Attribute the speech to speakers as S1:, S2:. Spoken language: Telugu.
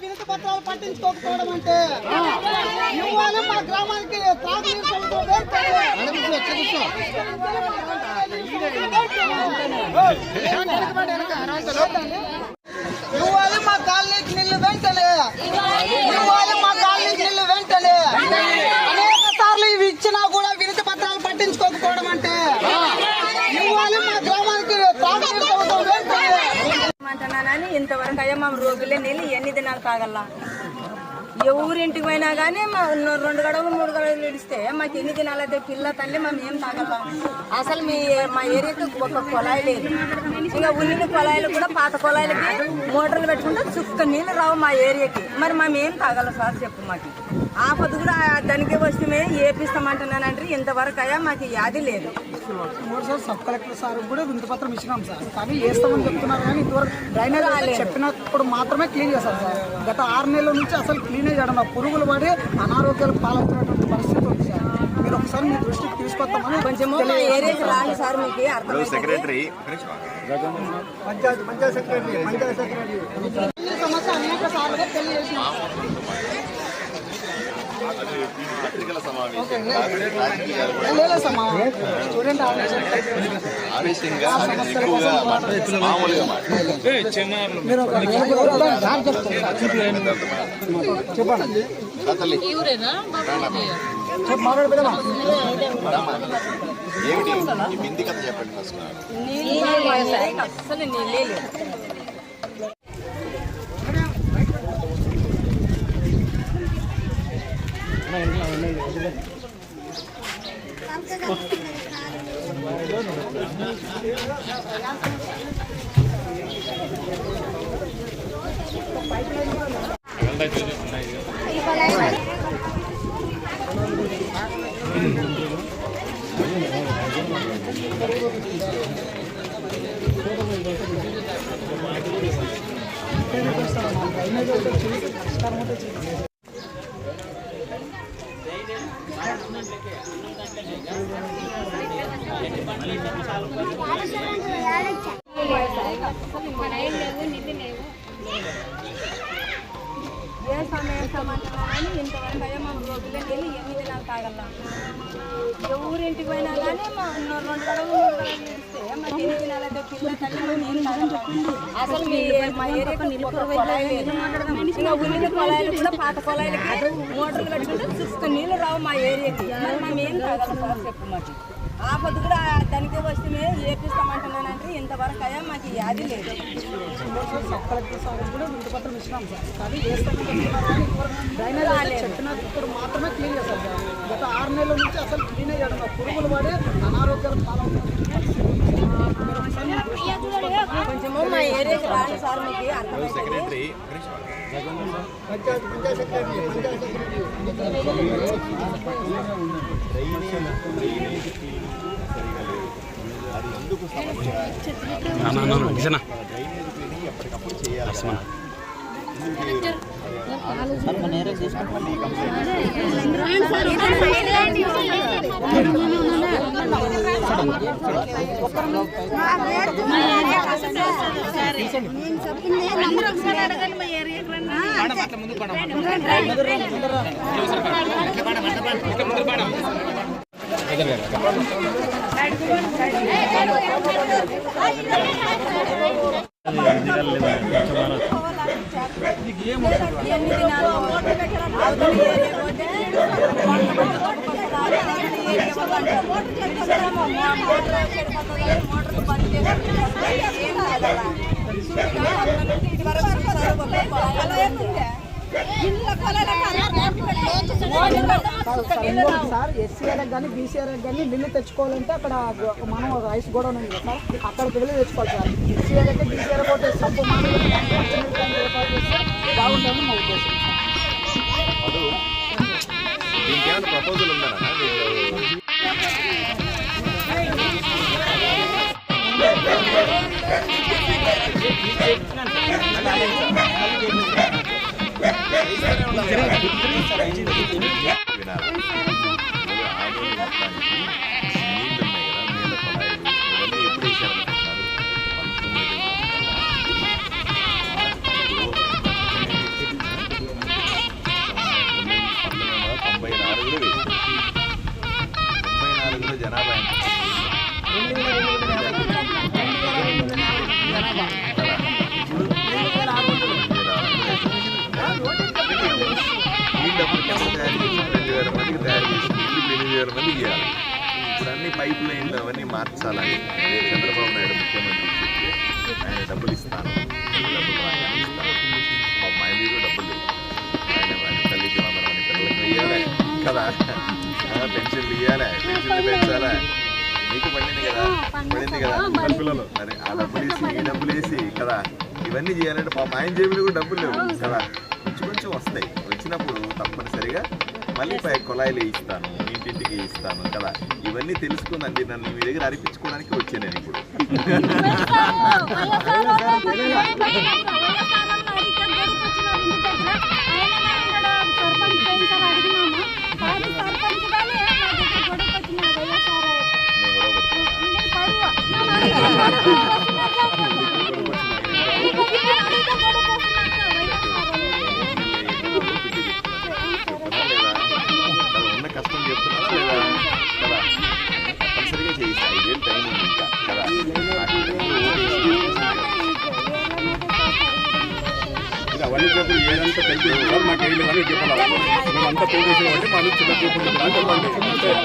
S1: వినతి పత్రాలు పట్టించుకోకపోవడం అంటే ఇవ్వాలి మా గ్రామానికి వెంటనే. ఇవ్వాలి మా కాలనీకి నీళ్ళు వెంటనే. ఇవ్వాలి మా కాలనీకి నీళ్ళు వెంటనే. అనేక సార్లు ఇవి ఇచ్చినా కూడా వినతి పత్రాలు పట్టించుకోకపోవడం అంటే. ఇవ్వాలి మా గ్రామానికి త్రాగునీరు సౌకర్యం
S2: ఇంతవరకు అయ్యా మా రోగులే నీళ్ళు ఎన్ని దినాలు తాగల్లా? ఎవరింటికి పోయినా కానీ మా రెండు గడవలు మూడు గడవలు ఇడిస్తే మాకు ఎన్ని దినాలు అయితే పిల్ల తల్లి మేము ఏం తాగల్లాం అసలు మీ మా ఏరియాకి ఒక కొలాయి లేదు. ఇంకా ఉన్ని కొలాయిలు కూడా పాత కొలాయిలకి మోటార్లు పెట్టుకుంటే చుక్క నీళ్ళు రావు మా ఏరియాకి. మరి మేము ఏం తాగలం సార్ చెప్పు మాకు. ఆపద కూడా దానికి వస్తే ఏపిస్తామంటున్నానంటే ఇంతవరకు అయ్యా మాకు యాది లేదు.
S1: సార్ సబ్ కలెక్టర్ సార్ కూడా వింత పత్రం ఇచ్చినాం సార్. కానీ వేస్తామని చెప్తున్నారు కానీ ఇంతవరకు డ్రైనేజ్ చెప్పినప్పుడు మాత్రమే క్లీన్ చేస్తారు సార్. గత ఆరు నెలల నుంచి అసలు క్లీనే చేయడం లేదు. పురుగులు పడి అనారోగ్యాలు పాలవుతున్నటువంటి పరిస్థితి ఉంది సార్. మీరు ఒకసారి మీ దృష్టికి తీసుకొస్తామని
S2: అర్థమైంది.
S3: Secretary
S1: panchayat panchayat secretary panchayat secretary సమస్య అనేక సార్లుగా తెలియజేసినాం
S3: పత్రికల సమావేశం రాజకీయాలు కూడా
S1: లేదు సార్ మా స్టూడెంట్ మీరు ఒక చెప్పండి.
S3: ఏమిటి ఈ బింది కథ చెప్పండి ఫస్ట్
S2: నీళ్ళు మా তার মধ্যে ఏ సమయం సమాచారాన్ని ఇంతవరకు అయ్యా మా రోజులే వెళ్ళి ఎన్ని దినాలు తాగల్లా ఎవరింటికి పోయినా కానీ మా రెండు గడవలు మూడు గడవలు పిల్ల తల్లి అసలు మా ఇంకా ఉల్లిన కొలాయిలు కూడా పాత కొలాయిలకి మోటార్లు పెట్టుకుంటే చూసుకు నీళ్ళు రావు మా ఏరియాకి మరి మేము తాగలం సార్ చెప్పు మాకు ఆపద కూడా దానికి వస్తే ఏపిస్తామంటున్నానంటే ఇంతవరకు అయ్యా మాకు యాది లేదు.
S1: పత్రం ఇచ్చినాం సార్. కానీ మాత్రమే క్లీన్ సార్. గత ఆరు నెలల నుంచి అసలు క్లీనే చేయడం. పురుగులు పడి అనారోగ్యాలు పాలవుతున్నారు
S2: కొంచెము మా ఏరియాకి రాని సార్ మీకు అర్థమైంది.
S3: డ్రైనేజ్ క్లీనింగ్ ఎప్పటికప్పుడు చేయాలి? కదా. ఎందుకు మళ్ళీ కంప్లైంట్
S2: ఎన్ని దినాలు అవతల ఏరియా పోతే మోటార్లు బంద్ చేసి ఏం కాదలా.
S1: సార్ ఎస్సీఆర్కి కానీ బీసీఆర్కి కానీ బిల్లు తెచ్చుకోవాలంటే అక్కడ మనం రైస్ గోడౌన్ ఉంది కదా సార్ అక్కడికి వెళ్ళి తెచ్చుకోవాలి సార్ ఎస్సీఆర్కి బీసీఆర్ పోతే సబ్బు బాగుంటుందని మా ఉద్దేశం
S3: అది ప్రపోజల్ ఉందా వీళ్ళు
S2: ఎన్ని
S3: వినాలి ఇప్పుడు వేల మందికి ఇవ్వాలి ఇప్పుడు అన్ని పైప్ లైన్లు అవన్నీ మార్చాలని అదే చంద్రబాబు నాయుడు ముఖ్యమంత్రి ఆయన డబ్బులు ఇస్తాను. డబ్బులు డబ్బులు ఆయన తల్లికి వందనం పిల్లలకి ఇవ్వాలి కదా? ఆ, పెన్షన్లు ఇవ్వాలి పెన్షన్లు పెంచాలా? మీకు పడింది కదా? పడింది కదా? పిల్లలు. మరి ఆ డబ్బులు వేసి ఈ డబ్బులు వేసి కదా? ఇవన్నీ చేయాలంటే పాపం ఆయన జేబులో కూడా డబ్బులు లేవు. కదా? కొంచెం కొంచెం వస్తాయి. వచ్చినప్పుడు తప్పనిసరిగా మళ్ళీ పై కొలాయిలు ఇస్తాను ఇంటింటికి ఇస్తాను కదా. ఇవన్నీ తెలుసుకుందండి నన్ను మీ దగ్గర అనిపించుకోవడానికి వచ్చాను నేను ఇప్పుడు. నేను
S4: అవన్నీ చూపులు ఏదంతా తెలియదు మాకు ఏం లేదని చెప్పాలి? మేమంతా పే మా నుంచి చిన్న చూపులు